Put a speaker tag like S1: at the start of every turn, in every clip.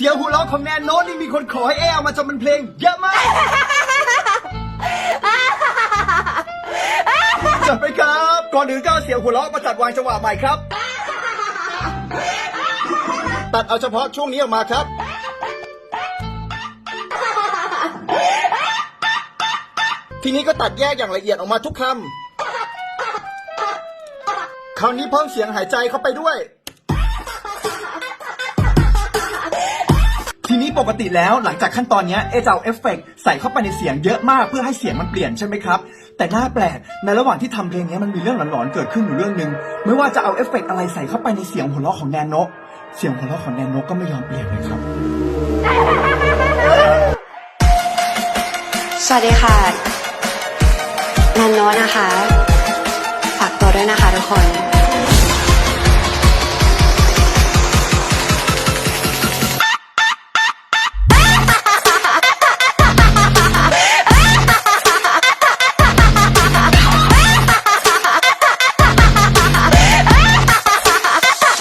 S1: เสียงหัวเราะของแนนโนตนี่มีคนขอให้เอเอามาจนเป็นเพลง เยอะมากจัดไปครับ ก่อนอื่นก็เอาเสียงหัวเราะมาจัดวางจังหวะใหม่ครับ ตัดเอาเฉพาะช่วงนี้ออกมาครับ ทีนี้ก็ตัดแยกอย่างละเอียดออกมาทุกคำคราวนี้เพิ่มเสียงหายใจเข้าไปด้วย ปกติแล้วหลังจากขั้นตอนนี้เอจะเอาเอฟเฟกต์ใส่เข้าไปในเสียงเยอะมากเพื่อให้เสียงมันเปลี่ยนใช่ไหมครับ แต่น่าแปลกในระหว่างที่ทำเพลงนี้มันมีเรื่องหลอนๆเกิดขึ้นอยู่เรื่องหนึ่งไม่ว่าจะเอาเอฟเฟกต์อะไรใส่เข้าไปในเสียงหัวเราะของแนนโนเสียงหัวเราะของแนนโนก็ไม่ยอมเปลี่ยนเลยครับ
S2: สวัสดีค่ะนันโนตนะคะ ฝากตัวด้วยนะคะทุกคน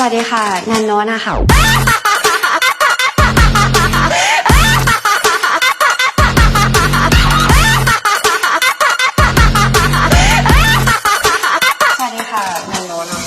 S2: วัสดีค่ะ นันโนนะคะสวัสดีค่ะนันโนนะคะ